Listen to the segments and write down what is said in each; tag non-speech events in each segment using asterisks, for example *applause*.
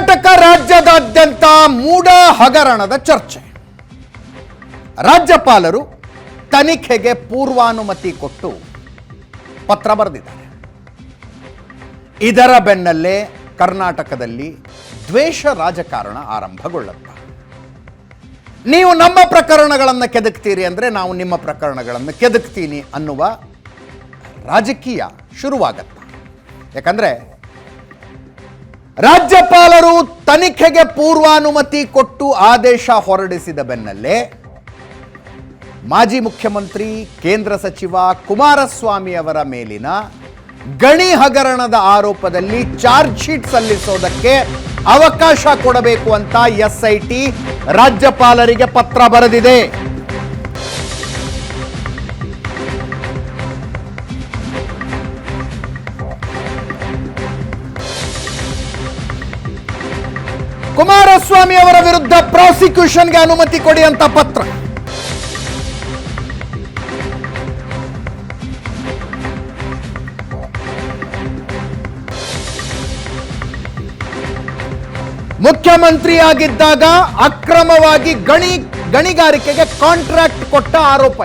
ಕರ್ನಾಟಕ ರಾಜ್ಯದಾದ್ಯಂತ ಮೂಡ ಹಗರಣದ ಚರ್ಚೆ. ರಾಜ್ಯಪಾಲರು ತನಿಖೆಗೆ ಪೂರ್ವಾನುಮತಿ ಕೊಟ್ಟು ಪತ್ರ ಬರೆದಿದ್ದಾರೆ. ಇದರ ಬೆನ್ನಲ್ಲೇ ಕರ್ನಾಟಕದಲ್ಲಿ ದ್ವೇಷ ರಾಜಕಾರಣ ಆರಂಭಗೊಳ್ಳುತ್ತೆ. ನೀವು ನಮ್ಮ ಪ್ರಕರಣಗಳನ್ನು ಕೆದಕ್ತೀರಿ ಅಂದರೆ ನಾವು ನಿಮ್ಮ ಪ್ರಕರಣಗಳನ್ನು ಕೆದಕ್ತೀನಿ ಅನ್ನುವ ರಾಜಕೀಯ ಶುರುವಾಗತ್ತೆ. ಯಾಕಂದರೆ ರಾಜ್ಯಪಾಲರು ತನಿಖೆಗೆ ಪೂರ್ವಾನುಮತಿ ಕೊಟ್ಟು ಆದೇಶ ಹೊರಡಿಸಿದ ಬೆನ್ನಲ್ಲೇ ಮಾಜಿ ಮುಖ್ಯಮಂತ್ರಿ, ಕೇಂದ್ರ ಸಚಿವ ಕುಮಾರಸ್ವಾಮಿ ಅವರ ಮೇಲಿನ ಗಣಿ ಹಗರಣದ ಆರೋಪದಲ್ಲಿ ಚಾರ್ಜ್ ಶೀಟ್ ಸಲ್ಲಿಸೋದಕ್ಕೆ ಅವಕಾಶ ಕೊಡಬೇಕು ಅಂತ ಎಸ್ಐಟಿ ರಾಜ್ಯಪಾಲರಿಗೆ ಪತ್ರ ಬರೆದಿದೆ. ಕುಮಾರಸ್ವಾಮಿ ಅವರ ವಿರುದ್ಧ ಪ್ರಾಸಿಕ್ಯೂಷನ್ಗೆ ಅನುಮತಿ ಕೊಡಿ ಅಂತ ಪತ್ರ. ಮುಖ್ಯಮಂತ್ರಿಯಾಗಿದ್ದಾಗ ಅಕ್ರಮವಾಗಿ ಗಣಿ ಗಣಿಗಾರಿಕೆಗೆ ಕಾಂಟ್ರಾಕ್ಟ್ ಕೊಟ್ಟ ಆರೋಪ.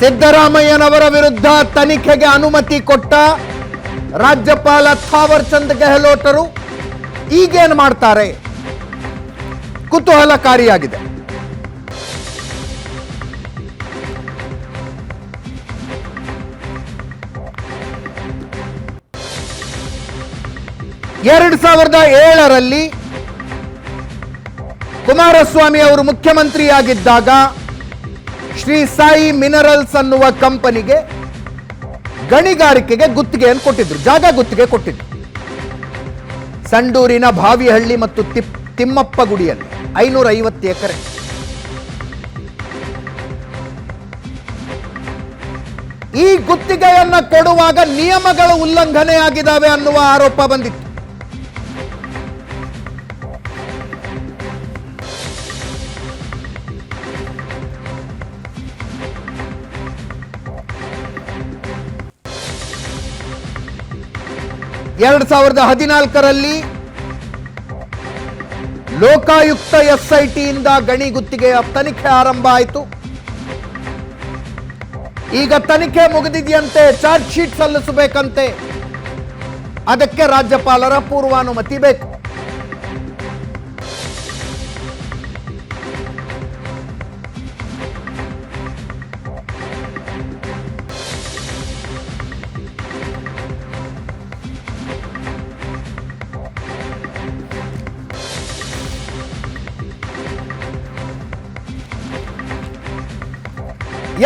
ಸಿದ್ದರಾಮಯ್ಯನವರ ವಿರುದ್ಧ ತನಿಖೆಗೆ ಅನುಮತಿ ಕೊಟ್ಟ ರಾಜ್ಯಪಾಲ ಥಾವರ್ ಚಂದ್ ಗೆಹ್ಲೋಟರು ಈಗೇನು ಮಾಡ್ತಾರೆ? ಕುತೂಹಲಕಾರಿಯಾಗಿದೆ. ಎರಡು ಸಾವಿರದ ಏಳರಲ್ಲಿ ಕುಮಾರಸ್ವಾಮಿ ಅವರು ಮುಖ್ಯಮಂತ್ರಿಯಾಗಿದ್ದಾಗ ಶ್ರೀ ಸಾಯಿ ಮಿನರಲ್ಸ್ ಅನ್ನುವ ಕಂಪನಿಗೆ ಗಣಿಗಾರಿಕೆಗೆ ಗುತ್ತಿಗೆಯನ್ನು ಕೊಟ್ಟಿದ್ರು. ಜಾಗ ಗುತ್ತಿಗೆ ಕೊಟ್ಟಿದ್ರು. ಸಂಡೂರಿನ ಭಾವಿಹಳ್ಳಿ ಮತ್ತು ತಿಪ್, ತಿಮ್ಮಪ್ಪ ಗುಡಿಯಲ್ಲಿ ಐನೂರ ಐವತ್ತು ಎಕರೆ. ಈ ಗುತ್ತಿಗೆಯನ್ನ ಕೊಡುವಾಗ ನಿಯಮಗಳ ಉಲ್ಲಂಘನೆ ಆಗಿದ್ದಾವೆ ಅನ್ನುವ ಆರೋಪ ಬಂದಿತ್ತು. ಎರಡ್ ಸಾವಿರದ ಹದಿನಾಲ್ಕರಲ್ಲಿ ಲೋಕಾಯುಕ್ತ ಎಸ್ಐಟಿಯಿಂದ ಗಣಿ ಗುತ್ತಿಗೆಯ ತನಿಖೆ ಆರಂಭ ಆಯಿತು. ಈಗ ತನಿಖೆ ಮುಗಿದಿದೆಯಂತೆ, ಚಾರ್ಜ್ ಶೀಟ್ ಸಲ್ಲಿಸಬೇಕಂತೆ. ಅದಕ್ಕೆ ರಾಜ್ಯಪಾಲರ ಪೂರ್ವಾನುಮತಿ ಬೇಕು.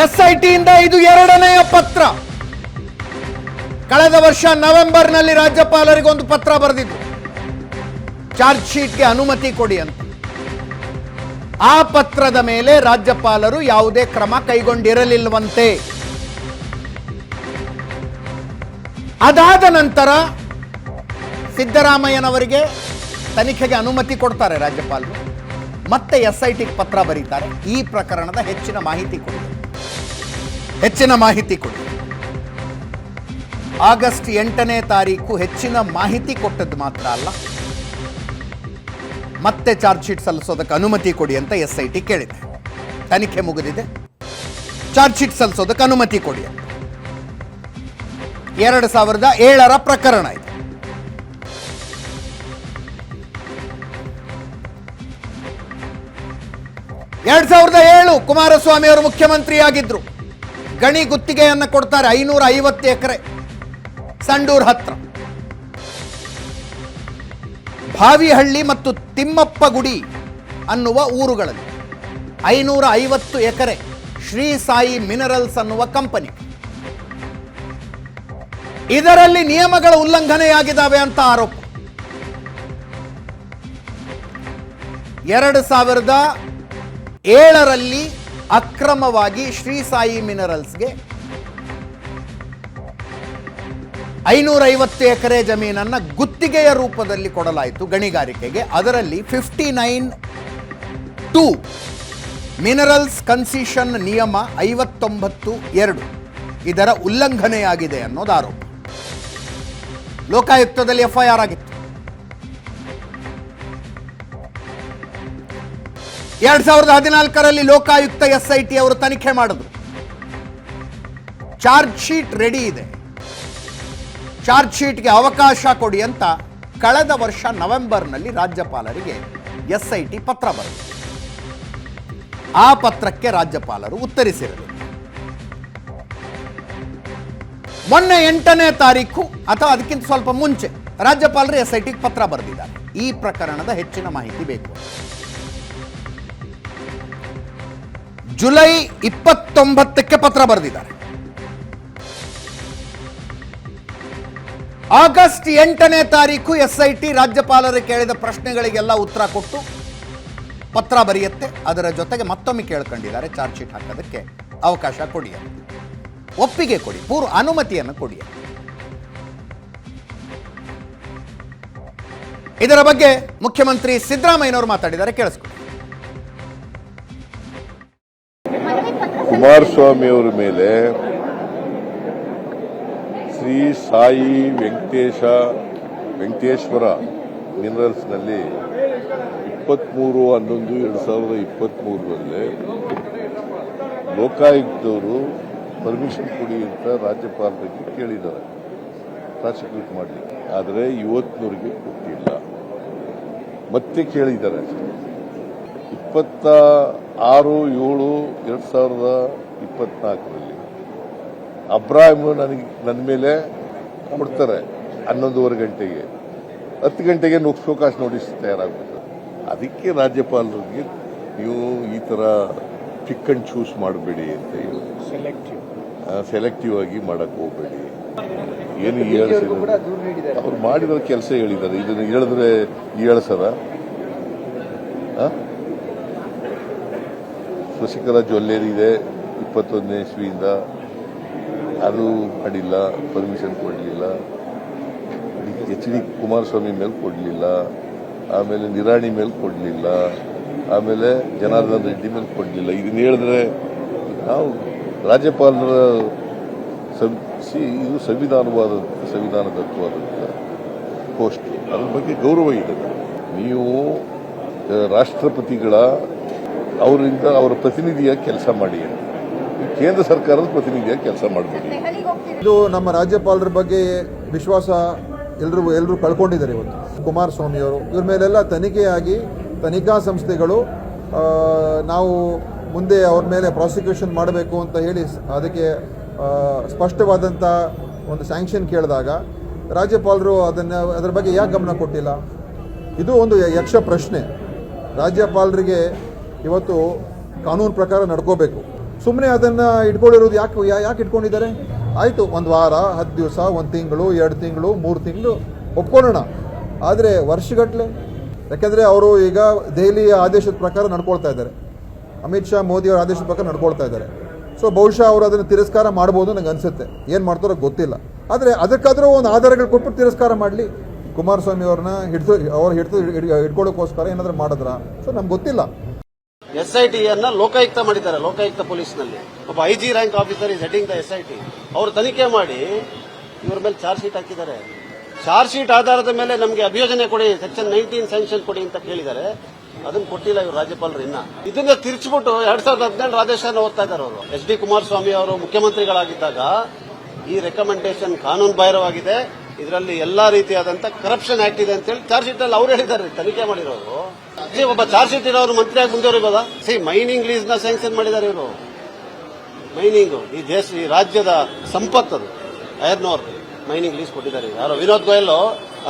ಎಸ್ಐಟಿಯಿಂದ ಇದು ಎರಡನೆಯ ಪತ್ರ. ಕಳೆದ ವರ್ಷ ನವೆಂಬರ್ನಲ್ಲಿ ರಾಜ್ಯಪಾಲರಿಗೆ ಒಂದು ಪತ್ರ ಬರೆದಿದ್ದು, ಚಾರ್ಜ್ ಶೀಟ್ಗೆ ಅನುಮತಿ ಕೊಡಿ ಅಂತ. ಆ ಪತ್ರದ ಮೇಲೆ ರಾಜ್ಯಪಾಲರು ಯಾವುದೇ ಕ್ರಮ ಕೈಗೊಂಡಿರಲಿಲ್ಲವಂತೆ ಅದಾದ ನಂತರ ಸಿದ್ದರಾಮಯ್ಯನವರಿಗೆ ತನಿಖೆಗೆ ಅನುಮತಿ ಕೊಡ್ತಾರೆ ರಾಜ್ಯಪಾಲರು. ಮತ್ತೆ ಎಸ್ ಐ ಪತ್ರ ಬರೀತಾರೆ. ಈ ಪ್ರಕರಣದ ಹೆಚ್ಚಿನ ಮಾಹಿತಿ ಕೊಡಿ. ಹೆಚ್ಚಿನ ಮಾಹಿತಿ ಕೊಡಿ. ಆಗಸ್ಟ್ ಎಂಟನೇ ತಾರೀಕು ಹೆಚ್ಚಿನ ಮಾಹಿತಿ ಕೊಟ್ಟದ್ದು ಮಾತ್ರ ಅಲ್ಲ. ಮತ್ತೆ ಚಾರ್ಜ್ ಶೀಟ್ ಸಲ್ಲಿಸೋದಕ್ಕೆ ಅನುಮತಿ ಕೊಡಿ ಅಂತ ಎಸ್ ಐ ಟಿ ಕೇಳಿದೆ. ತನಿಖೆ ಮುಗಿದಿದೆ. ಚಾರ್ಜ್ ಶೀಟ್ ಸಲ್ಲಿಸೋದಕ್ಕೆ ಅನುಮತಿ ಕೊಡಿ ಎರಡು ಸಾವಿರದ ಏಳರ ಪ್ರಕರಣ ಇದೆ. ಎರಡ್ ಸಾವಿರದ ಏಳು ಕುಮಾರಸ್ವಾಮಿ ಅವರು ಮುಖ್ಯಮಂತ್ರಿಯಾಗಿದ್ರು. ಗಣಿ ಗುತ್ತಿಗೆಯನ್ನು ಕೊಡ್ತಾರೆ ಐನೂರ ಐವತ್ತು ಎಕರೆ ಸಂಡೂರ್ ಹತ್ರ. ಭಾವಿಹಳ್ಳಿ ಮತ್ತು ತಿಮ್ಮಪ್ಪ ಗುಡಿ ಅನ್ನುವ ಊರುಗಳಲ್ಲಿ ಐನೂರ ಐವತ್ತು ಎಕರೆ ಶ್ರೀ ಸಾಯಿ ಮಿನರಲ್ಸ್ ಅನ್ನುವ ಕಂಪನಿ. ಇದರಲ್ಲಿ ನಿಯಮಗಳ ಉಲ್ಲಂಘನೆಯಾಗಿದ್ದಾವೆ ಅಂತ ಆರೋಪ. ಎರಡು ಸಾವಿರದ ಏಳರಲ್ಲಿ ಅಕ್ರಮವಾಗಿ ಶ್ರೀ ಸಾಯಿ ಮಿನರಲ್ಸ್ಗೆ ಐನೂರೈವತ್ತು ಎಕರೆ ಜಮೀನನ್ನು ಗುತ್ತಿಗೆಯ ರೂಪದಲ್ಲಿ ಕೊಡಲಾಯಿತು ಗಣಿಗಾರಿಕೆಗೆ. ಅದರಲ್ಲಿ fifty nine two minerals concession ನಿಯಮ ಐವತ್ತೊಂಬತ್ತು ಎರಡು ಇದರ ಉಲ್ಲಂಘನೆಯಾಗಿದೆ ಅನ್ನೋದು ಆರೋಪ. ಲೋಕಾಯುಕ್ತದಲ್ಲಿ ಎಫ್ಐಆರ್ ಆಗಿತ್ತು. ಎರಡ್ ಸಾವಿರದ ಹದಿನಾಲ್ಕರಲ್ಲಿ ಲೋಕಾಯುಕ್ತ ಎಸ್ ಐ ಟಿ ಅವರು ತನಿಖೆ ಮಾಡಿದ್ರು. ಚಾರ್ಜ್ ಶೀಟ್ ರೆಡಿ ಇದೆ. ಚಾರ್ಜ್ ಶೀಟ್ಗೆ ಅವಕಾಶ ಕೊಡಿ ಅಂತ ಕಳೆದ ವರ್ಷ ನವೆಂಬರ್ನಲ್ಲಿ ರಾಜ್ಯಪಾಲರಿಗೆ ಎಸ್ ಐ ಟಿ ಪತ್ರ ಬರೆದಿದೆ ಆ ಪತ್ರಕ್ಕೆ ರಾಜ್ಯಪಾಲರು ಉತ್ತರಿಸಿರಲಿಲ್ಲ. ಮೊನ್ನೆ ಎಂಟನೇ ತಾರೀಕು ಅಥವಾ ಅದಕ್ಕಿಂತ ಸ್ವಲ್ಪ ಮುಂಚೆ ರಾಜ್ಯಪಾಲರು ಎಸ್ ಐ ಟಿಗೆ ಪತ್ರ ಬರೆದಿದ್ದಾರೆ. ಈ ಪ್ರಕರಣದ ಹೆಚ್ಚಿನ ಮಾಹಿತಿ ಬೇಕು ಜುಲೈ ಇಪ್ಪತ್ತೊಂಬತ್ತಕ್ಕೆ ಪತ್ರ ಬರೆದಿದ್ದಾರೆ. ಆಗಸ್ಟ್ ಎಂಟನೇ ತಾರೀಕು ಎಸ್ ಐ ಟಿ ರಾಜ್ಯಪಾಲರು ಕೇಳಿದ ಪ್ರಶ್ನೆಗಳಿಗೆಲ್ಲ ಉತ್ತರ ಕೊಟ್ಟು ಪತ್ರ ಬರೆಯುತ್ತೆ. ಅದರ ಜೊತೆಗೆ ಮತ್ತೊಮ್ಮೆ ಕೇಳ್ಕೊಂಡಿದ್ದಾರೆ. ಚಾರ್ಜ್ ಶೀಟ್ ಹಾಕೋದಕ್ಕೆ ಅವಕಾಶ ಕೊಡಿ ಒಪ್ಪಿಗೆ ಕೊಡಿ. ಪೂರ್ವ ಅನುಮತಿಯನ್ನು ಕೊಡಿ ಇದರ ಬಗ್ಗೆ ಮುಖ್ಯಮಂತ್ರಿ ಸಿದ್ದರಾಮಯ್ಯನವರು ಮಾತಾಡಿದ್ದಾರೆ. ಕೇಳಿಸ್ಕೊಳ್ಳಿ. ಕುಮಾರಸ್ವಾಮಿ ಅವರ ಮೇಲೆ ಶ್ರೀ ಸಾಯಿ ವೆಂಕಟೇಶ, ವೆಂಕಟೇಶ್ವರ ಮಿನರಲ್ಸ್ನಲ್ಲಿ ಇಪ್ಪತ್ತ್ಮೂರು ಹನ್ನೊಂದು, ಎರಡು ಸಾವಿರದ ಇಪ್ಪತ್ತ್ಮೂರರಲ್ಲಿ ಲೋಕಾಯುಕ್ತವರು ಪರ್ಮಿಷನ್ ಕೊಡಿ ಅಂತ ರಾಜ್ಯಪಾಲರಿಗೆ ಕೇಳಿದ್ದಾರೆ. ಪ್ರಾಸಿಕ್ಯೂಟ್ ಮಾಡಲಿಕ್ಕೆ. ಆದರೆ ಇವತ್ತಿನವರಿಗೆ ಕೊಟ್ಟಿಲ್ಲ ಮತ್ತೆ ಕೇಳಿದ್ದಾರೆ ಇಪ್ಪತ್ತ ಆರು ಏಳು ಎರಡು ಸಾವಿರದ ಇಪ್ಪತ್ನಾಲ್ಕರಲ್ಲಿ ಅಬ್ರಾಹಿಮ್ ನನಗೆ ನನ್ನ ಮೇಲೆ ಕೊಡ್ತಾರೆ ಹನ್ನೊಂದುವರೆ ಗಂಟೆಗೆ. ಹತ್ತು ಗಂಟೆಗೆ ಶೋಕಾಸ್ ನೋಟಿಸ್ ತಯಾರಾಗ್ಬೇಕು ಅದಕ್ಕೆ ರಾಜ್ಯಪಾಲರಿಗೆ ನೀವು ಈ ಥರ ಪಿಕ್ ಅಂಡ್ ಚೂಸ್ ಮಾಡಬೇಡಿ ಅಂತ ಹೇಳಿ. ಸೆಲೆಕ್ಟಿವ್ ಆಗಿ ಮಾಡಕ್ ಹೋಗಬೇಡಿ. ಏನು ಹೇಳಿದ್ರು ಅವ್ರು ಮಾಡಿರೋ ಕೆಲಸ ಹೇಳಿದ್ದಾರೆ. ಇದನ್ನು ಹೇಳಿದ್ರೆ ಹೇಳ್ಸದ? ಶಶಿಕಲಾ ಜ್ಯುವೆಲ್ಲರಿ ಇದೆ, ಇಪ್ಪತ್ತೊಂದನೇ ಇಸ್ವಿಯಿಂದ. ಅದು ಮಾಡಿಲ್ಲ ಪರ್ಮಿಷನ್ ಕೊಡಲಿಲ್ಲ. ಎಚ್ ಡಿ ಕುಮಾರಸ್ವಾಮಿ ಮೇಲೆ ಕೊಡಲಿಲ್ಲ. ಆಮೇಲೆ ನಿರಾಣಿ ಮೇಲೆ ಕೊಡಲಿಲ್ಲ. ಆಮೇಲೆ ಜನಾರ್ದನ್ ರೆಡ್ಡಿ ಮೇಲೆ ಕೊಡಲಿಲ್ಲ. ಇದನ್ನ ಹೇಳಿದ್ರೆ ನಾವು ರಾಜ್ಯಪಾಲರ ಸಂ- ಇದು ಸಂವಿಧಾನವಾದ ಸಂವಿಧಾನದತ್ವವಾದಂಥ ಪೋಸ್ಟ್ ಅದ್ರ ಬಗ್ಗೆ ಗೌರವ ಇದೆ. ನೀವು, ರಾಷ್ಟ್ರಪತಿಗಳ ಅವರಿಂದ ಅವರ ಪ್ರತಿನಿಧಿಯ ಕೆಲಸ ಮಾಡಿ ಕೇಂದ್ರ ಸರ್ಕಾರದ ಪ್ರತಿನಿಧಿಯಾಗಿ ಕೆಲಸ ಮಾಡಬೇಡಿ. ಇದು ನಮ್ಮ ರಾಜ್ಯಪಾಲರ ಬಗ್ಗೆ ವಿಶ್ವಾಸ ಎಲ್ಲರೂ ಎಲ್ಲರೂ ಕಳ್ಕೊಂಡಿದ್ದಾರೆ ಇವತ್ತು. ಕುಮಾರಸ್ವಾಮಿಯವರು ಇವ್ರ ಮೇಲೆಲ್ಲ ತನಿಖೆಯಾಗಿ ತನಿಖಾ ಸಂಸ್ಥೆಗಳು ನಾವು ಮುಂದೆ ಅವ್ರ ಮೇಲೆ ಪ್ರಾಸಿಕ್ಯೂಷನ್ ಮಾಡಬೇಕು ಅಂತ ಹೇಳಿ ಸ್- ಅದಕ್ಕೆ ಸ್ಪಷ್ಟವಾದಂಥ ಒಂದು ಸ್ಯಾಂಕ್ಷನ್ ಕೇಳಿದಾಗ ರಾಜ್ಯಪಾಲರು ಅದನ್ನು ಅದರ ಬಗ್ಗೆ ಯಾಕೆ ಗಮನ ಕೊಟ್ಟಿಲ್ಲ? ಇದು ಒಂದು ಯ- ಯಕ್ಷ ಪ್ರಶ್ನೆ. ರಾಜ್ಯಪಾಲರಿಗೆ ಇವತ್ತು ಕಾನೂನು ಪ್ರಕಾರ ನಡ್ಕೋಬೇಕು. ಸುಮ್ಮನೆ ಅದನ್ನು ಇಟ್ಕೊಂಡಿರೋದು ಯಾಕೆ ಯಾಕೆ ಇಟ್ಕೊಂಡಿದ್ದಾರೆ? ಆಯಿತು, ಒಂದು ವಾರ, ಹತ್ತು ದಿವಸ, ಒಂದು ತಿಂಗಳು, ಎರಡು ತಿಂಗಳು, ಮೂರು ತಿಂಗಳು ಒಪ್ಕೊಳ್ಳೋಣ. ಆದರೆ ವರ್ಷಗಟ್ಟಲೆ ಯಾಕೆಂದರೆ ಅವರು ಈಗ ದೆಹಲಿಯ ಆದೇಶದ ಪ್ರಕಾರ ನಡ್ಕೊಳ್ತಾ ಇದ್ದಾರೆ. ಅಮಿತ್ ಶಾ ಮೋದಿಯವರ ಆದೇಶದ ಪ್ರಕಾರ ನಡ್ಕೊಳ್ತಾ ಇದ್ದಾರೆ. ಸೊ ಬಹುಶಃ ಅವರು ಅದನ್ನು ತಿರಸ್ಕಾರ ಮಾಡ್ಬೋದು ನನಗೆ ಅನಿಸುತ್ತೆ. ಏನು ಮಾಡ್ತಾರೋ ಗೊತ್ತಿಲ್ಲ. ಆದರೆ ಅದಕ್ಕಾದರೂ ಒಂದು ಆಧಾರಗಳು ಕೊಟ್ಟು ತಿರಸ್ಕಾರ ಮಾಡಲಿ. ಕುಮಾರಸ್ವಾಮಿ ಅವ್ರನ್ನ ಹಿಡಿದು, ಅವ್ರು ಹಿಡಿದು ಹಿಡ್ಕೊಳ್ಳೋಕ್ಕೋಸ್ಕರ ಏನಾದರೂ ಮಾಡಿದ್ರಾ? ಸೊ ನಮ್ಗೆ ಗೊತ್ತಿಲ್ಲ. ಎಸ್ ಅನ್ನ ಲೋಕಾಯುಕ್ತ ಮಾಡಿದ್ದಾರೆ, ಲೋಕಾಯುಕ್ತ ಪೊಲೀಸ್ನಲ್ಲಿ. ಒಬ್ಬ I G rank officer is heading the S I T ಅವರು ತನಿಖೆ ಮಾಡಿ ಇವ್ರ ಮೇಲೆ ಚಾರ್ಜ್ ಶೀಟ್ ಹಾಕಿದ್ದಾರೆ. ಚಾರ್ಜ್ ಶೀಟ್ ಆಧಾರದ ಮೇಲೆ ನಮಗೆ ಅಭಿಯೋಜನೆ ಕೊಡಿ ಸೆಕ್ಷನ್ ನೈನ್ಟೀನ್ ಸ್ಯಾಂಕ್ಷನ್ ಕೊಡಿ ಅಂತ ಕೇಳಿದ್ದಾರೆ. ಅದನ್ನ ಕೊಟ್ಟಿಲ್ಲ ಇವರು ರಾಜ್ಯಪಾಲರು ಇನ್ನ. ಇದನ್ನ ತಿರ್ಚ್ಬಿಟ್ಟು ಎರಡ್ ಸಾವಿರದ ಹದಿನೇಳರ ಆದೇಶನ ಓದ್ತಾ ಇದ್ದಾರೆ ಅವರು. ಎಚ್ ಡಿ ಕುಮಾರಸ್ವಾಮಿ ಅವರು ಮುಖ್ಯಮಂತ್ರಿಗಳಾಗಿದ್ದಾಗ ಈ ರೆಕಮೆಂಡೇಶನ್ ಕಾನೂನು ಬಾಹಿರವಾಗಿದೆ ಇದರಲ್ಲಿ ಎಲ್ಲಾ ರೀತಿಯಾದಂತಹ ಕರಪ್ಷನ್ ಆಕ್ಟ್ ಇದೆ ಅಂತ ಹೇಳಿ ಚಾರ್ಜ್ ಶೀಟ್ ಅಲ್ಲಿ ಅವ್ರು ಹೇಳಿದ್ದಾರೆ, ತನಿಖೆ ಮಾಡಿರೋರು. ಒಬ್ಬ ಚಾರ್ಜ್ ಶೀಟ್ ಇರೋರು ಮಂತ್ರಿಯಾಗಿ ಮುಂದುವರಿಬೋದ. ಸಿ ಮೈನಿಂಗ್ ಲೀಸ್ನ ಸ್ಯಾಂಕ್ಷನ್ ಮಾಡಿದ್ದಾರೆ ಇವರು. ಮೈನಿಂಗ್ ಈ ದೇಶ, ಈ ರಾಜ್ಯದ ಸಂಪತ್ತದು ಐರ್ನೋರ್ ಮೈನಿಂಗ್ ಲೀಸ್ ಕೊಟ್ಟಿದ್ದಾರೆ ಯಾರೋ ವಿನೋದ್ ಗೋಯಲ್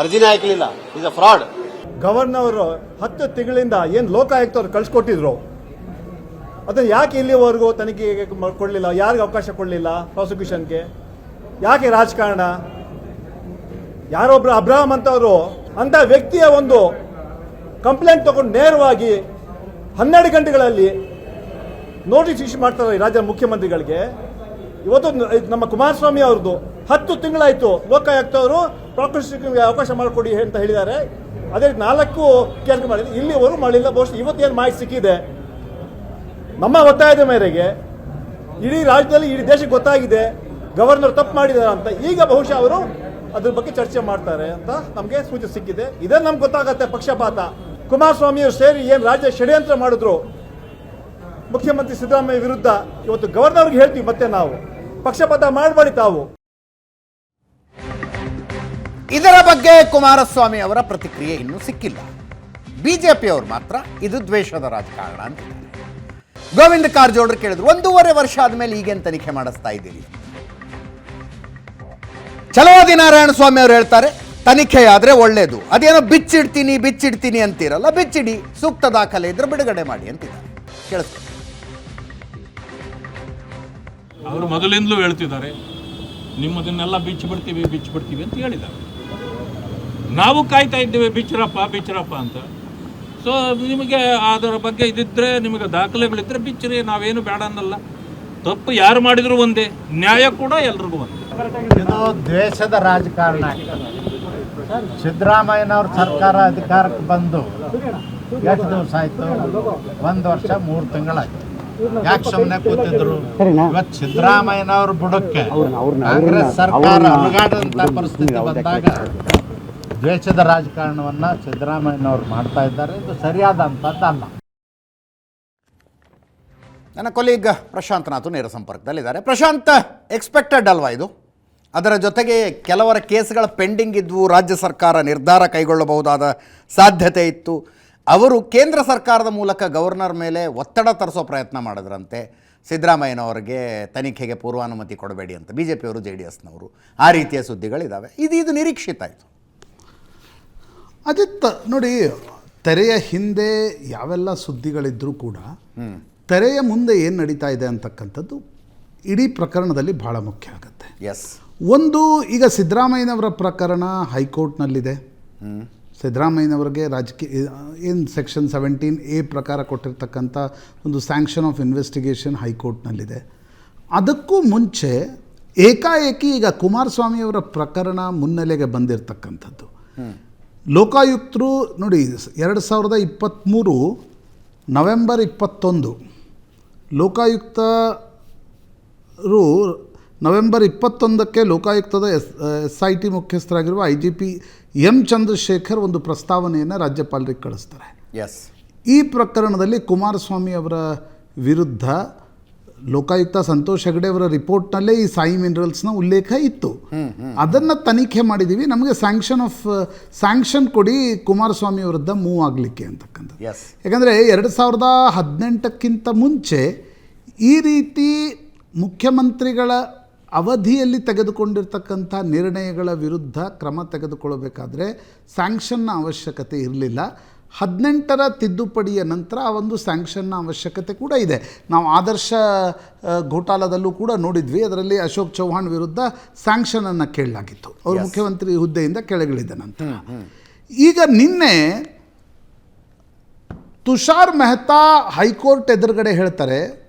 ಅರ್ಜಿನೇ ಹಾಕಲಿಲ್ಲ ಇಸ್ ಅ ಫ್ರಾಡ್ ಗವರ್ನರ್ ಹತ್ತು ತಿಂಗಳಿಂದ ಏನು ಲೋಕಾಯುಕ್ತವ್ರು ಕಳ್ಸಿಕೊಟ್ಟಿದ್ರು? ಅದನ್ನು ಯಾಕೆ ಇಲ್ಲಿವರೆಗೂ ತನಿಖೆಗೆ ಕೊಡಲಿಲ್ಲ? ಯಾರಿಗೆ ಅವಕಾಶ ಕೊಡಲಿಲ್ಲ ಪ್ರಾಸಿಕ್ಯೂಷನ್ಗೆ? ಯಾಕೆ ರಾಜಕಾರಣ? ಯಾರೊಬ್ರು ಅಬ್ರಾಹಂ ಅಂತವರು ಅಂತ ವ್ಯಕ್ತಿಯ ಒಂದು ಕಂಪ್ಲೇಂಟ್ ತಗೊಂಡು ನೇರವಾಗಿ ಹನ್ನೆರಡು ಗಂಟೆಗಳಲ್ಲಿ ನೋಟಿಸ್ ಇಶ್ಯೂ ಮಾಡ್ತಾರೆ ರಾಜ್ಯ ಮುಖ್ಯಮಂತ್ರಿಗಳಿಗೆ. ಇವತ್ತು ನಮ್ಮ ಕುಮಾರಸ್ವಾಮಿ ಅವ್ರದ್ದು ಹತ್ತು ತಿಂಗಳಾಯಿತು ಲೋಕಾಯುಕ್ತ ಅವರು ಪ್ರಾಸಿಕ್ಯೂಷನ್ಗೆ ಅವಕಾಶ ಮಾಡಿಕೊಡಿ ಅಂತ ಹೇಳಿದ್ದಾರೆ. ಅದೇ ನಾಲ್ಕು ಕೇಸ್ ಮಾಡಿದ್ರು ಇಲ್ಲಿವರೆಗೂ ಮಾಡಲಿಲ್ಲ, ಬಹುಶಃ ಇವತ್ತೇನು ಮಾಹಿತಿ ಸಿಕ್ಕಿದೆ. ನಮ್ಮ ಒತ್ತಾಯದ ಮೇರೆಗೆ ಇಡೀ ರಾಜ್ಯದಲ್ಲಿ, ಇಡೀ ದೇಶಕ್ಕೆ ಗೊತ್ತಾಗಿದೆ, ಗವರ್ನರ್ ತಪ್ಪು ಮಾಡಿದ್ದಾರೆ ಅಂತ. ಈಗ ಬಹುಶಃ ಅವರು ಅದ್ರ ಬಗ್ಗೆ ಚರ್ಚೆ ಮಾಡ್ತಾರೆ ಅಂತ ನಮಗೆ ಸೂಚನೆ ಸಿಕ್ಕಿದೆ. ಇದೇ ನಮ್ಗೆ ಗೊತ್ತಾಗತ್ತೆ ಪಕ್ಷಪಾತ. ಕುಮಾರಸ್ವಾಮಿ ಅವರು ಸೇರಿ ಏನು ರಾಜ್ಯ ಷಡ್ಯಂತ್ರ ಮಾಡಿದ್ರು? ಮುಖ್ಯಮಂತ್ರಿ ಸಿದ್ದರಾಮಯ್ಯ ವಿರುದ್ಧ ಇವತ್ತು ಗವರ್ನರ್ಗೆ ಹೇಳ್ತೀವಿ ಮತ್ತೆ ನಾವು. ಪಕ್ಷಪಾತ ಮಾಡಬೇಡಿ ತಾವು. ಇದರ ಬಗ್ಗೆ ಕುಮಾರಸ್ವಾಮಿ ಅವರ ಪ್ರತಿಕ್ರಿಯೆ ಇನ್ನೂ ಸಿಕ್ಕಿಲ್ಲ. ಬಿಜೆಪಿಯವರು ಮಾತ್ರ ಇದು ದ್ವೇಷದ ರಾಜಕಾರಣ ಅಂತ ಗೋವಿಂದ ಕಾರಜೋಳರು ಕೇಳಿದ್ರು, ಒಂದೂವರೆ ವರ್ಷ ಆದ್ಮೇಲೆ ಈಗೇನ್ ತನಿಖೆ ಮಾಡಿಸ್ತಾ ಇದ್ದೀರಿ? ಚಲೋದಿ ನಾರಾಯಣ ಸ್ವಾಮಿ ಅವರು ಹೇಳ್ತಾರೆ ತನಿಖೆ ಆದ್ರೆ ಒಳ್ಳೇದು. ಅದೇನೋ ಬಿಚ್ಚಿಡ್ತೀನಿ ಬಿಚ್ಚಿಡ್ತೀನಿ ಅಂತೀರಲ್ಲ ಬಿಚ್ಚಿಡಿ. ಸೂಕ್ತ ದಾಖಲೆ ಇದ್ರೆ ಬಿಡುಗಡೆ ಮಾಡಿ ಅಂತಿದ್ದಾರೆ ಕೇಳಿಸ್ಕೊಳ್ಳಿ ಅವರು ಮೊದಲಿಂದಲೂ ಹೇಳ್ತಿದ್ದಾರೆ ನಿಮ್ಮದನ್ನೆಲ್ಲ ಬಿಚ್ಚಿ ಬಿಡ್ತೀವಿ ಬಿಚ್ಚಿ ಬಿಡ್ತೀವಿ ಅಂತ ಹೇಳಿದ್ದಾರೆ. ನಾವು ಕಾಯ್ತಾ ಇದ್ದೇವೆ ಬಿಚ್ಚರಪ್ಪ ಬಿಚ್ಚರಪ್ಪ ಅಂತ. ಸೊ ನಿಮಗೆ ಅದರ ಬಗ್ಗೆ ಇದಿದ್ರೆ ನಿಮಗೆ ದಾಖಲೆಗಳಿದ್ದರೆ ಬಿಚ್ಚಿರಿ ನಾವೇನು ಬೇಡ ಅನ್ನಲ್ಲ. ತಪ್ಪು ಯಾರು ಮಾಡಿದರೂ ಒಂದೇ ನ್ಯಾಯ ಕೂಡ ಎಲ್ರಿಗೂ ಒಂದೇ. ಇದು ದ್ವೇಷದ ರಾಜಕಾರಣ. ಸಿದ್ದರಾಮಯ್ಯನವ್ರ ಸರ್ಕಾರ ಅಧಿಕಾರಕ್ಕೆ ಬಂದು ಎಷ್ಟು ದಿವಸ ಆಯ್ತು? ಒಂದು ವರ್ಷ, ಮೂರು ತಿಂಗಳಾಯ್ತು. ಯಾಕೆ ಸುಮ್ಮನೆ ಕೂತಿದ್ರು? ಇವತ್ತು ಸಿದ್ದರಾಮಯ್ಯನವ್ರ ಬುಡಕ್ಕೆ ಕಾಂಗ್ರೆಸ್ ಸರ್ಕಾರ ಅಲುಗಾಡಂತ ಪರಿಸ್ಥಿತಿ ಬಂದಾಗ ದ್ವೇಷದ ರಾಜಕಾರಣವನ್ನ ಸಿದ್ದರಾಮಯ್ಯನವ್ರು ಮಾಡ್ತಾ ಇದ್ದಾರೆ. ಇದು ಸರಿಯಾದಂಥದ್ದಲ್ಲ. ನನ್ನ ಕೊಲೀಗ್ ಪ್ರಶಾಂತ್ ನಾಥು ನೇರ ಸಂಪರ್ಕದಲ್ಲಿದ್ದಾರೆ. ಪ್ರಶಾಂತ್ ಎಕ್ಸ್ಪೆಕ್ಟೆಡ್ ಅಲ್ವಾ ಇದು? ಅದರ ಜೊತೆಗೆ ಕೆಲವರ ಕೇಸ್ಗಳ ಪೆಂಡಿಂಗ್ ಇದ್ವು ರಾಜ್ಯ ಸರ್ಕಾರ ನಿರ್ಧಾರ ಕೈಗೊಳ್ಳಬಹುದಾದ ಸಾಧ್ಯತೆ ಇತ್ತು. ಅವರು ಕೇಂದ್ರ ಸರ್ಕಾರದ ಮೂಲಕ ಗವರ್ನರ್ ಮೇಲೆ ಒತ್ತಡ ತರಿಸೋ ಪ್ರಯತ್ನ ಮಾಡಿದ್ರಂತೆ. ಸಿದ್ದರಾಮಯ್ಯನವರಿಗೆ ತನಿಖೆಗೆ ಪೂರ್ವಾನುಮತಿ ಕೊಡಬೇಡಿ ಅಂತ ಬಿ ಜೆ ಪಿಯವರು ಜೆ ಡಿ ಎಸ್ನವರು ಆ ರೀತಿಯ ಸುದ್ದಿಗಳಿದ್ದಾವೆ ಇದು ಇದು ನಿರೀಕ್ಷಿತ ಆಯಿತು ಅಜಿತ್ ನೋಡಿ ತೆರೆಯ ಹಿಂದೆ ಯಾವೆಲ್ಲ ಸುದ್ದಿಗಳಿದ್ದರೂ ಕೂಡ ತೆರೆಯ ಮುಂದೆ ಏನು ನಡೀತಾ ಇದೆ ಅಂತಕ್ಕಂಥದ್ದು ಇಡೀ ಪ್ರಕರಣದಲ್ಲಿ ಭಾಳ ಮುಖ್ಯ ಆಗುತ್ತೆ. ಎಸ್ ಒಂದು, ಈಗ ಸಿದ್ದರಾಮಯ್ಯನವರ ಪ್ರಕರಣ ಹೈಕೋರ್ಟ್ನಲ್ಲಿದೆ. ಸಿದ್ದರಾಮಯ್ಯನವರಿಗೆ ರಾಜಕೀಯ, ಏನು ಸೆಕ್ಷನ್ ಸೆವೆಂಟೀನ್ ಎ ಪ್ರಕಾರ ಕೊಟ್ಟಿರ್ತಕ್ಕಂಥ ಒಂದು ಸ್ಯಾಂಕ್ಷನ್ ಆಫ್ ಇನ್ವೆಸ್ಟಿಗೇಷನ್ ಹೈಕೋರ್ಟ್ನಲ್ಲಿದೆ. ಅದಕ್ಕೂ ಮುಂಚೆ ಏಕಾಏಕಿ ಈಗ ಕುಮಾರಸ್ವಾಮಿಯವರ ಪ್ರಕರಣ ಮುನ್ನೆಲೆಗೆ ಬಂದಿರತಕ್ಕಂಥದ್ದು. ಲೋಕಾಯುಕ್ತರು ನೋಡಿ, ಎರಡು ಸಾವಿರದ ಇಪ್ಪತ್ತ್ಮೂರು ನವೆಂಬರ್ ಇಪ್ಪತ್ತೊಂದು ಲೋಕಾಯುಕ್ತರು ನವೆಂಬರ್ ಇಪ್ಪತ್ತೊಂದಕ್ಕೆ ಲೋಕಾಯುಕ್ತದ S S I T ಮುಖ್ಯಸ್ಥರಾಗಿರುವ I G P M Chandrashekar ಒಂದು ಪ್ರಸ್ತಾವನೆಯನ್ನು ರಾಜ್ಯಪಾಲರಿಗೆ ಕಳಿಸ್ತಾರೆ. ಎಸ್ ಈ ಪ್ರಕರಣದಲ್ಲಿ ಕುಮಾರಸ್ವಾಮಿ ಅವರ ವಿರುದ್ಧ ಲೋಕಾಯುಕ್ತ ಸಂತೋಷ್ ಹೆಗಡೆ ಅವರ ರಿಪೋರ್ಟ್ನಲ್ಲೇ ಈ ಸಾಯಿ ಮಿನರಲ್ಸ್ನ ಉಲ್ಲೇಖ ಇತ್ತು. ಅದನ್ನು ತನಿಖೆ ಮಾಡಿದ್ದೀವಿ ನಮಗೆ ಸ್ಯಾಂಕ್ಷನ್ ಆಫ್ ಸ್ಯಾಂಕ್ಷನ್ ಕೊಡಿ ಕುಮಾರಸ್ವಾಮಿ ವಿರುದ್ಧ ಮೂವ್ ಆಗಲಿಕ್ಕೆ ಅಂತಕ್ಕಂಥದ್ದು. ಎಸ್ ಯಾಕಂದರೆ ಎರಡು ಸಾವಿರದ ಹದಿನೆಂಟಕ್ಕಿಂತ ಮುಂಚೆ ಈ ರೀತಿ ಮುಖ್ಯಮಂತ್ರಿಗಳ ಅವಧಿಯಲ್ಲಿ ತೆಗೆದುಕೊಂಡಿರ್ತಕ್ಕಂಥ ನಿರ್ಣಯಗಳ ವಿರುದ್ಧ ಕ್ರಮ ತೆಗೆದುಕೊಳ್ಳಬೇಕಾದ್ರೆ ಸ್ಯಾಂಕ್ಷನ್ನ ಅವಶ್ಯಕತೆ ಇರಲಿಲ್ಲ. ಹದಿನೆಂಟರ ತಿದ್ದುಪಡಿಯ ನಂತರ ಆ ಒಂದು ಸ್ಯಾಂಕ್ಷನ್ನ ಅವಶ್ಯಕತೆ ಕೂಡ ಇದೆ. ನಾವು ಆದರ್ಶ ಘೋಟಾಲದಲ್ಲೂ ಕೂಡ ನೋಡಿದ್ವಿ. ಅದರಲ್ಲಿ ಅಶೋಕ್ ಚೌಹಾಣ್ ವಿರುದ್ಧ ಸ್ಯಾಂಕ್ಷನನ್ನು ಕೇಳಲಾಗಿತ್ತು. ಅವರು ಮುಖ್ಯಮಂತ್ರಿ ಹುದ್ದೆಯಿಂದ ಕೆಳಗಿಳಿದ ನಂತರ. ಈಗ ನಿನ್ನೆ ತುಷಾರ್ ಮೆಹ್ತಾ ಹೈಕೋರ್ಟ್ ಎದುರುಗಡೆ ಹೇಳ್ತಾರೆ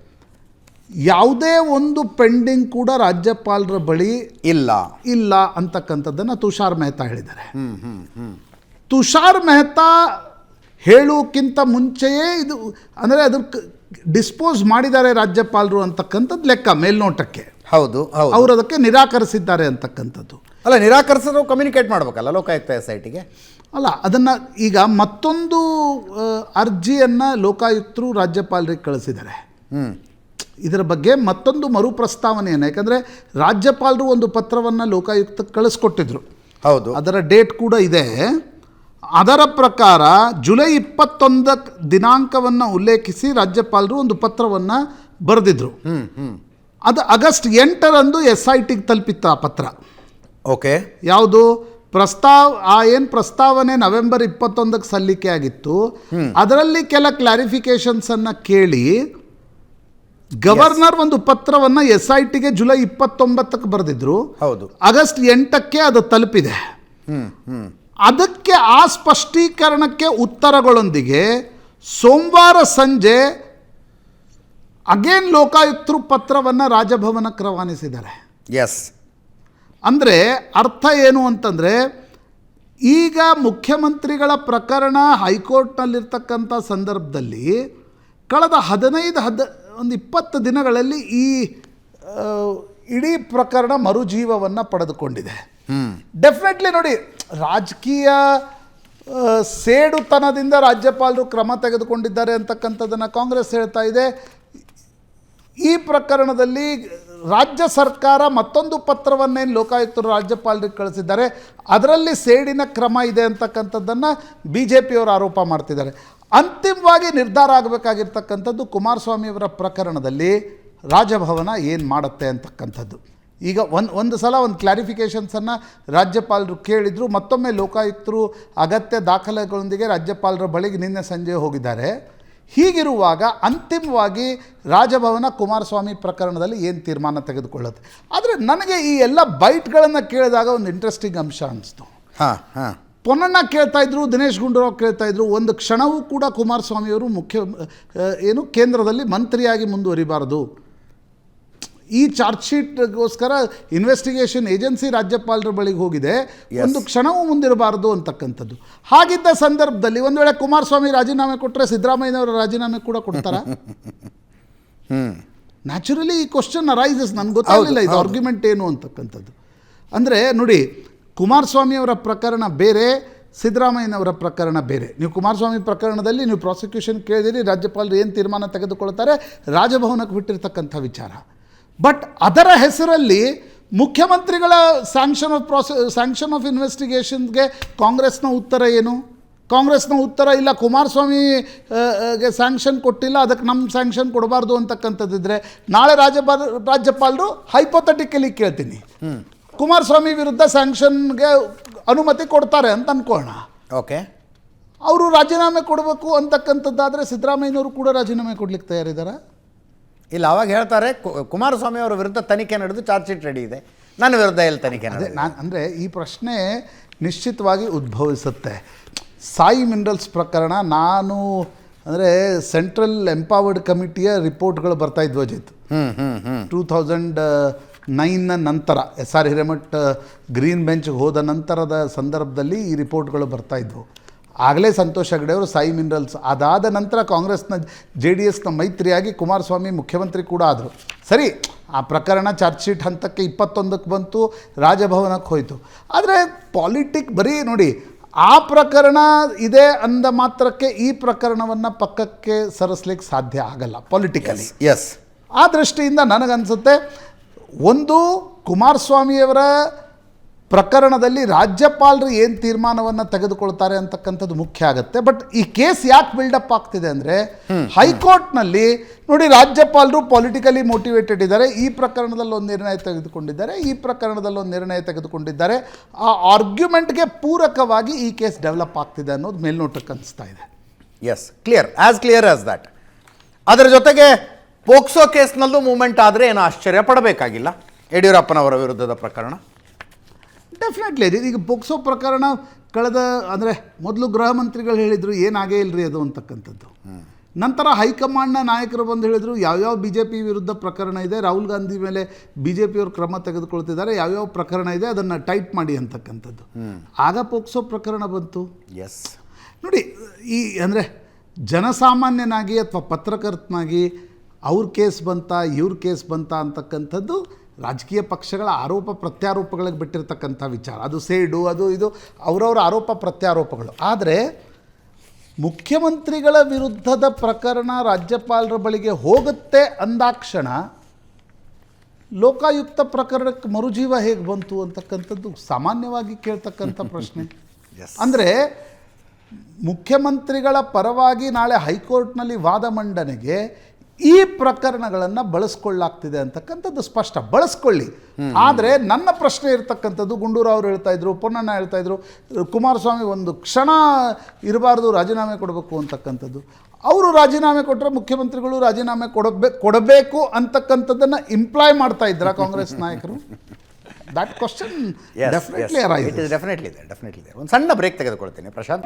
ಯಾವುದೇ ಒಂದು ಪೆಂಡಿಂಗ್ ಕೂಡ ರಾಜ್ಯಪಾಲರ ಬಳಿ ಇಲ್ಲ. ಇಲ್ಲ ಅಂತಕ್ಕಂಥದ್ದನ್ನು ತುಷಾರ್ ಮೆಹ್ತಾ ಹೇಳಿದ್ದಾರೆ. ತುಷಾರ್ ಮೆಹ್ತಾ ಹೇಳೋಕ್ಕಿಂತ ಮುಂಚೆಯೇ ಇದು ಅಂದರೆ ಅದಕ್ಕೆ ಡಿಸ್ಪೋಸ್ ಮಾಡಿದ್ದಾರೆ ರಾಜ್ಯಪಾಲರು ಅಂತಕ್ಕಂಥದ್ದು ಲೆಕ್ಕ ಮೇಲ್ನೋಟಕ್ಕೆ. ಹೌದು ಹೌದು. ಅವರು ಅದಕ್ಕೆ ನಿರಾಕರಿಸಿದ್ದಾರೆ ಅಂತಕ್ಕಂಥದ್ದು. ಅಲ್ಲ ನಿರಾಕರಿಸಿದ್ರು ಕಮ್ಯುನಿಕೇಟ್ ಮಾಡಬೇಕಲ್ಲ ಲೋಕಾಯುಕ್ತ ಎಸ್ ಐ ಟಿಗೆ ಅಲ್ಲ ಅದನ್ನು ಈಗ ಮತ್ತೊಂದು ಅರ್ಜಿಯನ್ನು ಲೋಕಾಯುಕ್ತರು ರಾಜ್ಯಪಾಲರಿಗೆ ಕಳಿಸಿದ್ದಾರೆ. ಹ್ಞೂ ಇದರ ಬಗ್ಗೆ ಮತ್ತೊಂದು ಮರು ಪ್ರಸ್ತಾವನೆಯನ್ನು ಯಾಕಂದರೆ ರಾಜ್ಯಪಾಲರು ಒಂದು ಪತ್ರವನ್ನು ಲೋಕಾಯುಕ್ತಕ್ಕೆ ಕಳಿಸ್ಕೊಟ್ಟಿದ್ರು. ಹೌದು. ಅದರ ಡೇಟ್ ಕೂಡ ಇದೆ. ಅದರ ಪ್ರಕಾರ ಜುಲೈ ಇಪ್ಪತ್ತೊಂದ ದಿನಾಂಕವನ್ನು ಉಲ್ಲೇಖಿಸಿ ರಾಜ್ಯಪಾಲರು ಒಂದು ಪತ್ರವನ್ನು ಬರೆದಿದ್ರು. ಅದು ಆಗಸ್ಟ್ ಎಂಟರಂದು ಎಸ್ ಐ ಟಿಗೆ ತಲುಪಿತ್ತು ಆ ಪತ್ರ. ಓಕೆ. ಯಾವುದು? ಪ್ರಸ್ತಾವ ಆ ಏನು ಪ್ರಸ್ತಾವನೆ ನವೆಂಬರ್ ಇಪ್ಪತ್ತೊಂದಕ್ಕೆ ಸಲ್ಲಿಕೆ ಆಗಿತ್ತು. ಅದರಲ್ಲಿ ಕೆಲ ಕ್ಲಾರಿಫಿಕೇಶನ್ಸನ್ನು ಕೇಳಿ ಗವರ್ನರ್ ಒಂದು ಪತ್ರವನ್ನು ಎಸ್ ಐ ಟಿಗೆ ಜುಲೈ ಇಪ್ಪತ್ತೊಂಬತ್ತಕ್ಕೆ ಬರೆದಿದ್ರು. ಹೌದು. ಆಗಸ್ಟ್ ಎಂಟಕ್ಕೆ ಅದು ತಲುಪಿದೆ. ಅದಕ್ಕೆ ಆ ಸ್ಪಷ್ಟೀಕರಣಕ್ಕೆ ಉತ್ತರಗಳೊಂದಿಗೆ ಸೋಮವಾರ ಸಂಜೆ ಅಗೇನ್ ಲೋಕಾಯುಕ್ತರು ಪತ್ರವನ್ನು ರಾಜಭವನಕ್ಕೆ ರವಾನಿಸಿದ್ದಾರೆ. ಎಸ್ ಅಂದರೆ ಅರ್ಥ ಏನು ಅಂತಂದರೆ ಈಗ ಮುಖ್ಯಮಂತ್ರಿಗಳ ಪ್ರಕರಣ ಹೈಕೋರ್ಟ್ನಲ್ಲಿರ್ತಕ್ಕಂಥ ಸಂದರ್ಭದಲ್ಲಿ ಕಳೆದ ಹದಿನೈದು ಹದ ಒಂದು ಇಪ್ಪತ್ತು ದಿನಗಳಲ್ಲಿ ಈ ಇಡೀ ಪ್ರಕರಣ ಮರುಜೀವವನ್ನು ಪಡೆದುಕೊಂಡಿದೆ. ಡೆಫಿನೆಟ್ಲಿ ನೋಡಿ ರಾಜಕೀಯ ಸೇಡುತನದಿಂದ ರಾಜ್ಯಪಾಲರು ಕ್ರಮ ತೆಗೆದುಕೊಂಡಿದ್ದಾರೆ ಅಂತಕ್ಕಂಥದ್ದನ್ನು ಕಾಂಗ್ರೆಸ್ ಹೇಳ್ತಾ ಇದೆ. ಈ ಪ್ರಕರಣದಲ್ಲಿ ರಾಜ್ಯ ಸರ್ಕಾರ ಮತ್ತೊಂದು ಪತ್ರವನ್ನೇನು ಲೋಕಾಯುಕ್ತರು ರಾಜ್ಯಪಾಲರಿಗೆ ಕಳಿಸಿದ್ದಾರೆ. ಅದರಲ್ಲಿ ಸೇಡಿನ ಕ್ರಮ ಇದೆ ಅಂತಕ್ಕಂಥದ್ದನ್ನು ಬಿ ಜೆ ಪಿಯವರು ಆರೋಪ ಮಾಡ್ತಿದ್ದಾರೆ. ಅಂತಿಮವಾಗಿ ನಿರ್ಧಾರ ಆಗಬೇಕಾಗಿರ್ತಕ್ಕಂಥದ್ದು ಕುಮಾರಸ್ವಾಮಿಯವರ ಪ್ರಕರಣದಲ್ಲಿ ರಾಜಭವನ ಏನು ಮಾಡುತ್ತೆ ಅಂತಕ್ಕಂಥದ್ದು. ಈಗ ಒಂದು ಒಂದು ಸಲ ಒಂದು ಕ್ಲಾರಿಫಿಕೇಷನ್ಸನ್ನು ರಾಜ್ಯಪಾಲರು ಕೇಳಿದರು, ಮತ್ತೊಮ್ಮೆ ಲೋಕಾಯುಕ್ತರು ಅಗತ್ಯ ದಾಖಲೆಗಳೊಂದಿಗೆ ರಾಜ್ಯಪಾಲರ ಬಳಿಗೆ ನಿನ್ನೆ ಸಂಜೆ ಹೋಗಿದ್ದಾರೆ. ಹೀಗಿರುವಾಗ ಅಂತಿಮವಾಗಿ ರಾಜಭವನ ಕುಮಾರಸ್ವಾಮಿ ಪ್ರಕರಣದಲ್ಲಿ ಏನು ತೀರ್ಮಾನ ತೆಗೆದುಕೊಳ್ಳುತ್ತೆ? ಆದರೆ ನನಗೆ ಈ ಎಲ್ಲ ಬೈಟ್ಗಳನ್ನು ಕೇಳಿದಾಗ ಒಂದು ಇಂಟ್ರೆಸ್ಟಿಂಗ್ ಅಂಶ ಅನ್ನಿಸ್ತು ಹಾಂ ಹಾಂ. ಪೊನ್ನಣ್ಣ ಕೇಳ್ತಾ ಇದ್ರು ದಿನೇಶ್ ಗುಂಡೂರಾವ್ ಕೇಳ್ತಾ ಇದ್ರು ಒಂದು ಕ್ಷಣವೂ ಕೂಡ ಕುಮಾರಸ್ವಾಮಿಯವರು ಮುಖ್ಯ ಏನು ಕೇಂದ್ರದಲ್ಲಿ ಮಂತ್ರಿಯಾಗಿ ಮುಂದುವರಿಬಾರದು. ಈ ಚಾರ್ಜ್ ಶೀಟ್ಗೋಸ್ಕರ ಇನ್ವೆಸ್ಟಿಗೇಷನ್ ಏಜೆನ್ಸಿ ರಾಜ್ಯಪಾಲರ ಬಳಿಗೆ ಹೋಗಿದೆ. ಒಂದು ಕ್ಷಣವೂ ಮುಂದಿರಬಾರದು ಅಂತಕ್ಕಂಥದ್ದು. ಹಾಗಿದ್ದ ಸಂದರ್ಭದಲ್ಲಿ ಒಂದು ವೇಳೆ ಕುಮಾರಸ್ವಾಮಿ ರಾಜೀನಾಮೆ ಕೊಟ್ಟರೆ ಸಿದ್ದರಾಮಯ್ಯನವರ ರಾಜೀನಾಮೆ ಕೂಡ ಕೊಡ್ತಾರ? ನ್ಯಾಚುರಲಿ *laughs* ಈ ಕ್ವಶನ್ ಅರೈಸಸ್ ನನ್ಗೆ ಗೊತ್ತಾಗಲಿಲ್ಲ ಇದು ಆರ್ಗ್ಯುಮೆಂಟ್ ಏನು ಅಂತಕ್ಕಂಥದ್ದು. ಅಂದರೆ ನೋಡಿ ಕುಮಾರಸ್ವಾಮಿಯವರ ಪ್ರಕರಣ ಬೇರೆ ಸಿದ್ದರಾಮಯ್ಯನವರ ಪ್ರಕರಣ ಬೇರೆ. ನೀವು ಕುಮಾರಸ್ವಾಮಿ ಪ್ರಕರಣದಲ್ಲಿ ನೀವು ಪ್ರಾಸಿಕ್ಯೂಷನ್ ಕೇಳಿದಿರಿ ರಾಜ್ಯಪಾಲರು ಏನು ತೀರ್ಮಾನ ತೆಗೆದುಕೊಳ್ತಾರೆ ರಾಜಭವನಕ್ಕೆ ಬಿಟ್ಟಿರ್ತಕ್ಕಂಥ ವಿಚಾರ. ಬಟ್ ಅದರ ಹೆಸರಲ್ಲಿ ಮುಖ್ಯಮಂತ್ರಿಗಳ sanction of prose sanction of ಇನ್ವೆಸ್ಟಿಗೇಷನ್ಗೆ ಕಾಂಗ್ರೆಸ್ನ ಉತ್ತರ ಏನು? ಕಾಂಗ್ರೆಸ್ನ ಉತ್ತರ ಇಲ್ಲ ಕುಮಾರಸ್ವಾಮಿ ಆ, ಆ, ಗೆ ಸ್ಯಾಂಕ್ಷನ್ ಕೊಟ್ಟಿಲ್ಲ ಅದಕ್ಕೆ ನಮ್ಮ ಸ್ಯಾಂಕ್ಷನ್ ಕೊಡಬಾರ್ದು ಅಂತಕ್ಕಂಥದ್ದಿದ್ರೆ ನಾಳೆ ರಾಜ್ಯಪಾಲ ರಾಜ್ಯಪಾಲರು ಹೈಪೋಥೆಟಿಕಲಿ ಕೇಳ್ತೀನಿ. ಕುಮಾರಸ್ವಾಮಿ ವಿರುದ್ಧ ಸ್ಯಾಂಕ್ಷನ್ಗೆ ಅನುಮತಿ ಕೊಡ್ತಾರೆ ಅಂತ ಅನ್ಕೋಣ ಓಕೆ. ಅವರು ರಾಜೀನಾಮೆ ಕೊಡಬೇಕು ಅಂತಕ್ಕಂಥದ್ದಾದರೆ ಸಿದ್ದರಾಮಯ್ಯನವರು ಕೂಡ ರಾಜೀನಾಮೆ ಕೊಡ್ಲಿಕ್ಕೆ ತಯಾರಿದ್ದಾರೆ. ಇಲ್ಲ ಅವಾಗ ಹೇಳ್ತಾರೆ ಕು- ಕುಮಾರಸ್ವಾಮಿ ಅವರ ವಿರುದ್ಧ ತನಿಖೆ ನಡೆದು ಚಾರ್ಜ್ ಶೀಟ್ ರೆಡಿ ಇದೆ. ನನ್ನ ವಿರುದ್ಧ ಎಲ್ಲಿ ತನಿಖೆ ಅದೇ ನಾನು ಅಂದರೆ ಈ ಪ್ರಶ್ನೆ ನಿಶ್ಚಿತವಾಗಿ ಉದ್ಭವಿಸುತ್ತೆ. ಸಾಯಿ ಮಿನರಲ್ಸ್ ಪ್ರಕರಣ ನಾನು ಅಂದರೆ ಸೆಂಟ್ರಲ್ ಎಂಪವರ್ಡ್ ಕಮಿಟಿಯ ರಿಪೋರ್ಟ್ಗಳು ಬರ್ತಾ ಇದ್ವು ಅಜಿತ್. ಹ್ಞೂ ಹ್ಞೂ ಹ್ಮ್. ಟೂ ಥೌಸಂಡ್ ನೈನ್ನ ನಂತರ ಎಸ್ ಆರ್ ಹಿರೇಮಠ ಗ್ರೀನ್ ಬೆಂಚ್ಗೆ ಹೋದ ನಂತರದ ಸಂದರ್ಭದಲ್ಲಿ ಈ ರಿಪೋರ್ಟ್ಗಳು ಬರ್ತಾ ಇದ್ವು. ಆಗಲೇ ಸಂತೋಷ್ ಹೆಗಡೆ ಅವರು ಸಾಯಿ ಮಿನರಲ್ಸ್. ಅದಾದ ನಂತರ ಕಾಂಗ್ರೆಸ್ನ ಜೆ ಡಿ ಎಸ್ನ ಮೈತ್ರಿಯಾಗಿ ಕುಮಾರಸ್ವಾಮಿ ಮುಖ್ಯಮಂತ್ರಿ ಕೂಡ ಆದರು. ಸರಿ ಆ ಪ್ರಕರಣ ಚಾರ್ಜ್ ಶೀಟ್ ಹಂತಕ್ಕೆ ಇಪ್ಪತ್ತೊಂದಕ್ಕೆ ಬಂತು ರಾಜಭವನಕ್ಕೆ ಹೋಯಿತು. ಆದರೆ ಪಾಲಿಟಿಕ್ ಬರೀ ನೋಡಿ ಆ ಪ್ರಕರಣ ಇದೆ ಅಂದ ಮಾತ್ರಕ್ಕೆ ಈ ಪ್ರಕರಣವನ್ನು ಪಕ್ಕಕ್ಕೆ ಸರಿಸ್ಲಿಕ್ಕೆ ಸಾಧ್ಯ ಆಗಲ್ಲ ಪಾಲಿಟಿಕಲಿ ಎಸ್ ಆ ದೃಷ್ಟಿಯಿಂದ ನನಗನ್ಸುತ್ತೆ ಒಂದು ಕುಮಾರಸ್ವಾಮಿಯವರ ಪ್ರಕರಣದಲ್ಲಿ ರಾಜ್ಯಪಾಲರು ಏನು ತೀರ್ಮಾನವನ್ನು ತೆಗೆದುಕೊಳ್ತಾರೆ ಅಂತಕ್ಕಂಥದ್ದು ಮುಖ್ಯ ಆಗುತ್ತೆ. ಬಟ್ ಈ ಕೇಸ್ ಯಾಕೆ ಬಿಲ್ಡಪ್ ಆಗ್ತಿದೆ ಅಂದರೆ ಹೈಕೋರ್ಟ್ನಲ್ಲಿ ನೋಡಿ ರಾಜ್ಯಪಾಲರು ಪೊಲಿಟಿಕಲಿ ಮೋಟಿವೇಟೆಡ್ ಇದ್ದಾರೆ ಈ ಪ್ರಕರಣದಲ್ಲಿ ಒಂದು ನಿರ್ಣಯ ತೆಗೆದುಕೊಂಡಿದ್ದಾರೆ ಈ ಪ್ರಕರಣದಲ್ಲಿ ಒಂದು ನಿರ್ಣಯ ತೆಗೆದುಕೊಂಡಿದ್ದಾರೆ. ಆ ಆರ್ಗ್ಯುಮೆಂಟ್ಗೆ ಪೂರಕವಾಗಿ ಈ ಕೇಸ್ ಡೆವಲಪ್ ಆಗ್ತಿದೆ ಅನ್ನೋದು ಮೇಲ್ನೋಟಕ್ಕೆ ಅನಿಸ್ತಾ ಇದೆ. As clear as clear as that ಅದರ ಜೊತೆಗೆ ಪೋಕ್ಸೋ ಕೇಸ್ನಲ್ಲೂ ಮೂಮೆಂಟ್ ಆದರೆ ಏನು ಆಶ್ಚರ್ಯ ಪಡಬೇಕಾಗಿಲ್ಲ. ಯಡಿಯೂರಪ್ಪನವರ ವಿರುದ್ಧದ ಪ್ರಕರಣ. ಡೆಫಿನೆಟ್ಲಿ ಈಗ ಪೋಕ್ಸೋ ಪ್ರಕರಣ ಕಳೆದ ಅಂದರೆ ಮೊದಲು ಗೃಹ ಮಂತ್ರಿಗಳು ಹೇಳಿದರು ಏನಾಗೇ ಇಲ್ಲರಿ ಅದು ಅಂತಕ್ಕಂಥದ್ದು. ನಂತರ ಹೈಕಮಾಂಡ್ನ ನಾಯಕರು ಬಂದು ಹೇಳಿದರು ಯಾವ್ಯಾವ ಬಿ ಜೆ ಪಿ ವಿರುದ್ಧ ಪ್ರಕರಣ ಇದೆ ರಾಹುಲ್ ಗಾಂಧಿ ಮೇಲೆ ಬಿ ಜೆ ಪಿಯವರು ಕ್ರಮ ತೆಗೆದುಕೊಳ್ತಿದ್ದಾರೆ ಯಾವ್ಯಾವ ಪ್ರಕರಣ ಇದೆ ಅದನ್ನು ಟೈಟ್ ಮಾಡಿ ಅಂತಕ್ಕಂಥದ್ದು. ಆಗ ಪೋಕ್ಸೋ ಪ್ರಕರಣ ಬಂತು. ಎಸ್. ನೋಡಿ ಈ ಅಂದರೆ ಜನಸಾಮಾನ್ಯನಾಗಿ ಅಥವಾ ಪತ್ರಕರ್ತನಾಗಿ ಅವ್ರ ಕೇಸ್ ಬಂತ ಇವ್ರ ಕೇಸ್ ಬಂತ ಅಂತಕ್ಕಂಥದ್ದು ರಾಜಕೀಯ ಪಕ್ಷಗಳ ಆರೋಪ ಪ್ರತ್ಯಾರೋಪಗಳಿಗೆ ಬಿಟ್ಟಿರ್ತಕ್ಕಂಥ ವಿಚಾರ. ಅದು ಸೇಡು ಅದು ಇದು ಅವರವರ ಆರೋಪ ಪ್ರತ್ಯಾರೋಪಗಳು. ಆದರೆ ಮುಖ್ಯಮಂತ್ರಿಗಳ ವಿರುದ್ಧದ ಪ್ರಕರಣ ರಾಜ್ಯಪಾಲರ ಬಳಿಗೆ ಹೋಗುತ್ತೆ ಅಂದಾಕ್ಷಣ ಲೋಕಾಯುಕ್ತ ಪ್ರಕರಣಕ್ಕೆ ಮರುಜೀವ ಹೇಗೆ ಬಂತು ಅಂತಕ್ಕಂಥದ್ದು ಸಾಮಾನ್ಯವಾಗಿ ಕೇಳ್ತಕ್ಕಂಥ *laughs* ಪ್ರಶ್ನೆ. ಅಂದರೆ ಮುಖ್ಯಮಂತ್ರಿಗಳ ಪರವಾಗಿ ನಾಳೆ ಹೈಕೋರ್ಟ್ನಲ್ಲಿ ವಾದ ಮಂಡನೆಗೆ ಈ ಪ್ರಕರಣಗಳನ್ನು ಬಳಸ್ಕೊಳ್ಳಾಗ್ತಿದೆ ಅಂತಕ್ಕಂಥದ್ದು ಸ್ಪಷ್ಟ. ಬಳಸ್ಕೊಳ್ಳಿ. ಆದರೆ ನನ್ನ ಪ್ರಶ್ನೆ ಇರ್ತಕ್ಕಂಥದ್ದು ಗುಂಡೂರು ಅವರು ಹೇಳ್ತಾ ಇದ್ರು ಪೊನ್ನಣ್ಣ ಹೇಳ್ತಾ ಇದ್ರು ಕುಮಾರಸ್ವಾಮಿ ಒಂದು ಕ್ಷಣ ಇರಬಾರ್ದು ರಾಜೀನಾಮೆ ಕೊಡಬೇಕು ಅಂತಕ್ಕಂಥದ್ದು. ಅವರು ರಾಜೀನಾಮೆ ಕೊಟ್ಟರೆ ಮುಖ್ಯಮಂತ್ರಿಗಳು ರಾಜೀನಾಮೆ ಕೊಡಬೇಕು ಕೊಡಬೇಕು ಅಂತಕ್ಕಂಥದ್ದನ್ನು ಇಂಪ್ಲಾಯ್ ಮಾಡ್ತಾ ಇದ್ರ ಕಾಂಗ್ರೆಸ್ ನಾಯಕರು? ದಟ್ ಕ್ವಶನ್ ಡೆಫಿನೆಟ್ಲಿ ಡೆಫಿನೆಟ್ಲಿ ಇದೆ ಡೆಫಿನೆಟ್ಲಿ ಇದೆ ಒಂದು ಸಣ್ಣ ಬ್ರೇಕ್ ತೆಗೆದುಕೊಳ್ತೇನೆ ಪ್ರಶಾಂತ್.